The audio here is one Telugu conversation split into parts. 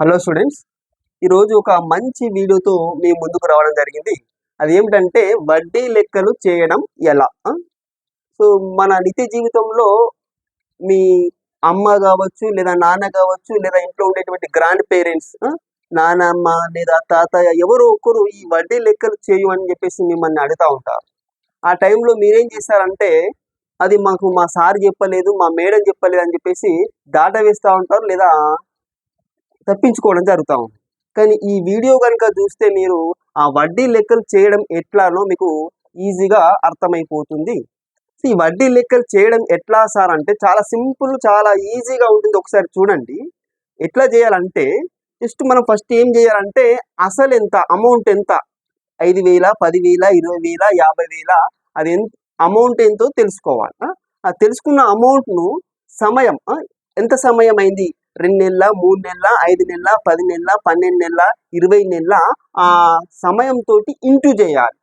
హలో స్టూడెంట్స్ ఈరోజు ఒక మంచి వీడియోతో మీ ముందుకు రావడం జరిగింది. అది ఏమిటంటే వడ్డీ లెక్కలు చేయడం ఎలా? సో మన నిత్య జీవితంలో మీ అమ్మ కావచ్చు లేదా నాన్న కావచ్చు లేదా ఇంట్లో ఉండేటువంటి గ్రాండ్ పేరెంట్స్ నానమ్మ లేదా తాతయ్య ఎవరో ఒకరు ఈ వడ్డీ లెక్కలు చేయమని చెప్పేసి మిమ్మల్ని అడుగుతూ ఉంటారు. ఆ టైంలో మీరేం చేస్తారంటే అది మాకు మా సార్ చెప్పలేదు మా మేడం చెప్పలేదు అని చెప్పేసి దాట వేస్తూ ఉంటారు లేదా తప్పించుకోవడం జరుగుతూ ఉంది. కానీ ఈ వీడియో కనుక చూస్తే మీరు ఆ వడ్డీ లెక్కలు చేయడం ఎట్లానో మీకు ఈజీగా అర్థమైపోతుంది. సో ఈ వడ్డీ లెక్కలు చేయడం ఎట్లా సార్ అంటే చాలా సింపుల్ చాలా ఈజీగా ఉంటుంది. ఒకసారి చూడండి. ఎట్లా చేయాలంటే జస్ట్ మనం ఫస్ట్ ఏం చేయాలంటే అసలు ఎంత అమౌంట్ ఎంత? ఐదు వేల పదివేల ఇరవై వేల యాభై వేల అది ఎంత అమౌంట్ ఎంతో తెలుసుకోవాలి. ఆ? తెలుసుకున్న అమౌంట్ను సమయం ఎంత సమయం అయింది రెండు నెలల మూడు నెలల ఐదు నెలల పది నెలల పన్నెండు నెలల ఇరవై నెలల ఆ సమయంతో ఇంటూ చేయాలి.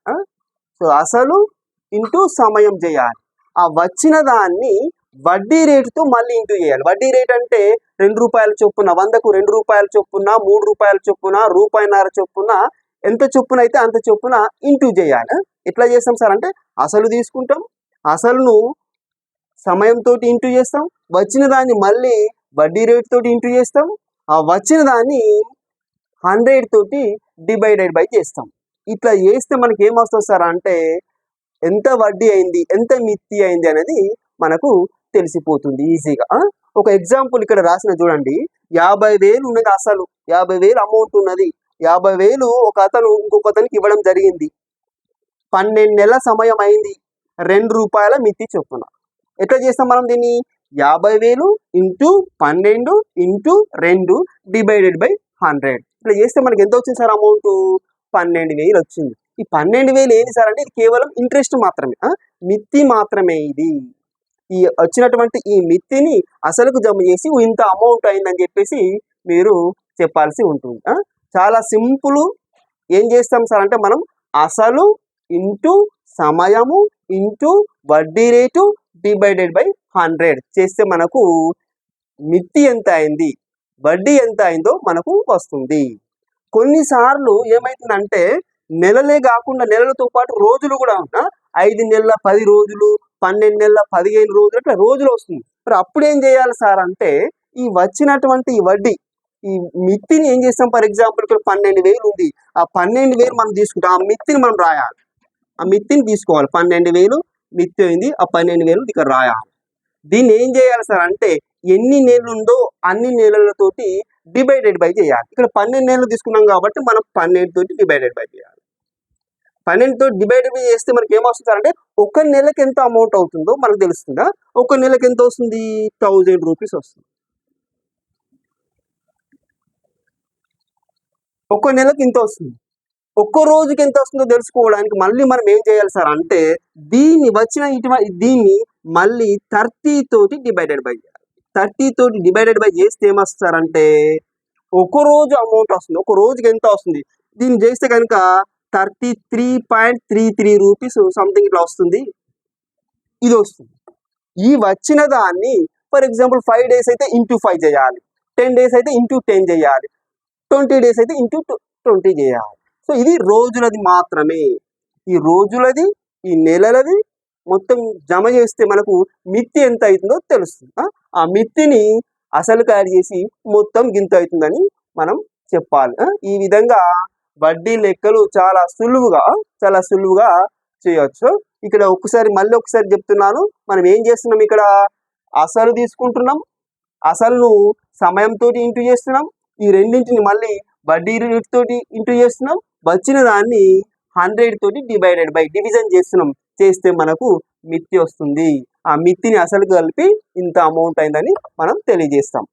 సో అసలు ఇంటూ సమయం చేయాలి. ఆ వచ్చిన దాన్ని వడ్డీ రేటుతో మళ్ళీ ఇంటూ చేయాలి. వడ్డీ రేట్ అంటే రెండు రూపాయల చొప్పున వందకు రెండు రూపాయల చొప్పున మూడు రూపాయల చొప్పున రూపాయిన్నర చొప్పున ఎంత చొప్పున అయితే అంత చొప్పున ఇంటూ చేయాలి. ఎట్లా చేస్తాం సార్ అంటే అసలు తీసుకుంటాం అసలును సమయంతో ఇంటూ చేస్తాం వచ్చిన దాన్ని మళ్ళీ వడ్డీ రేట్ తోటి ఇంటూ చేస్తాం. ఆ వచ్చిన దాన్ని హండ్రెడ్ తోటి డివైడెడ్ బై చేస్తాం. ఇట్లా చేస్తే మనకి ఏమొస్తుంది సార్ అంటే ఎంత వడ్డీ అయింది ఎంత మిత్తి అయింది అనేది మనకు తెలిసిపోతుంది ఈజీగా. ఒక ఎగ్జాంపుల్ ఇక్కడ రాసిన చూడండి. యాభై వేలు ఉన్నది అసలు. యాభై వేలు అమౌంట్ ఉన్నది. యాభై వేలు ఒక అతను ఇంకొక అతనికి ఇవ్వడం జరిగింది. పన్నెండు నెలల సమయం అయింది. రెండు రూపాయల మిత్తి చొప్పున. ఎట్లా చేస్తాం మనం దీన్ని? యాభై వేలు ఇంటూ పన్నెండు ఇంటూ రెండు డివైడెడ్ బై హండ్రెడ్. ఇట్లా చేస్తే మనకి ఎంత వచ్చింది సార్ అమౌంట్? పన్నెండు వేలు వచ్చింది. ఈ పన్నెండు వేలు ఏంటి సార్ అంటే ఇది కేవలం ఇంట్రెస్ట్ మాత్రమే. మిత్తి మాత్రమే ఇది. ఈ వచ్చినటువంటి ఈ మిత్తిని అసలుకు జమ చేసి ఇంత అమౌంట్ అయిందని చెప్పేసి మీరు చెప్పాల్సి ఉంటుంది. చాలా సింపుల్ ఏం చేస్తాం సార్ అంటే మనం అసలు ఇంటూ సమయము ఇంటూ వడ్డీ రేటు డివైడెడ్ బై హండ్రెడ్ చేస్తే మనకు మిత్తి ఎంత అయింది? వడ్డీ ఎంత అయిందో మనకు వస్తుంది. కొన్నిసార్లు ఏమైతుందంటే నెలలే కాకుండా నెలలతో పాటు రోజులు కూడా ఉన్నా ఐదు నెలల పది రోజులు పన్నెండు నెలల పదిహేను రోజులు అట్లా రోజులు వస్తుంది. మరి అప్పుడు ఏం చేయాలి సార్ అంటే ఈ వచ్చినటువంటి ఈ వడ్డీ ఈ మిత్తిని ఏం చేస్తాం? ఫర్ ఎగ్జాంపుల్ ఇక్కడ పన్నెండు వేలు ఉంది. ఆ పన్నెండు వేలు మనం తీసుకుంటాం. ఆ మిత్తిని మనం రాయాలి. ఆ మిత్తిని తీసుకోవాలి. పన్నెండు వేలు మిత్తి అయింది. ఆ పన్నెండు వేలు ఇక్కడ రాయాలి. దీన్ని ఏం చేయాలి సార్ అంటే ఎన్ని నెలలు ఉందో అన్ని నెలలతోటి డివైడెడ్ బై చేయాలి. ఇక్కడ పన్నెండు నెలలు తీసుకున్నాం కాబట్టి మనం పన్నెండు తోటి డివైడెడ్ బై చేయాలి. పన్నెండుతో తోటి డివైడెడ్ బై చేస్తే మనకి ఏమొస్తుంది అంటే ఒక నెలకి ఎంత అమౌంట్ అవుతుందో మనకు తెలుస్తుందా? ఒక నెలకి ఎంత వస్తుంది? థౌజండ్ రూపీస్ వస్తుంది. ఒక్క నెలకి ఇంత వస్తుంది? ఒక్క రోజుకి ఎంత వస్తుందో తెలుసుకోవడానికి మళ్ళీ మనం ఏం చేయాలి సార్ అంటే దీన్ని వచ్చిన ఇటువంటి దీన్ని మళ్ళీ థర్టీ తోటి డివైడెడ్ బై చేయాలి థర్టీ తోటి డివైడెడ్ బై చేస్తే ఏమొస్తారంటే ఒక రోజు అమౌంట్ వస్తుంది. ఒక రోజుకి ఎంత వస్తుంది? దీన్ని చేస్తే కనుక thirty three point three three rupees something ఇట్లా వస్తుంది. ఇది వస్తుంది. ఈ వచ్చిన దాన్ని ఫర్ ఎగ్జాంపుల్ ఫైవ్ డేస్ అయితే ఇంటూ ఫైవ్ చేయాలి. టెన్ డేస్ అయితే ఇంటూ టెన్ చేయాలి. ట్వంటీ డేస్ అయితే ఇంటూ ట్వంటీ చేయాలి. సో ఇది రోజులది మాత్రమే. ఈ రోజులది ఈ నెలలది మొత్తం జమ చేస్తే మనకు మిత్తి ఎంత అవుతుందో తెలుస్తుంది. ఆ? మిత్తిని అసలు తయారు చేసి మొత్తం గింత అవుతుందని మనం చెప్పాలి. ఈ విధంగా వడ్డీ లెక్కలు చాలా సులువుగా చాలా సులువుగా చేయొచ్చు. ఇక్కడ ఒకసారి మళ్ళీ ఒకసారి చెప్తున్నాను. మనం ఏం చేస్తున్నాం ఇక్కడ? అసలు తీసుకుంటున్నాం. అసలును సమయంతో ఇంటూ చేస్తున్నాం. ఈ రెండింటిని మళ్ళీ వడ్డీ రేట్ తోటి ఇంటూ చేస్తున్నాం. వచ్చిన దాన్ని హండ్రెడ్ తోటి డివైడెడ్ బై డివిజన్ చేస్తున్నాం. చేస్తే మనకు మిత్తి వస్తుంది. ఆ మిత్తిని అసలు కలిపి ఇంత అమౌంట్ అయిందని మనం తెలియజేస్తాం.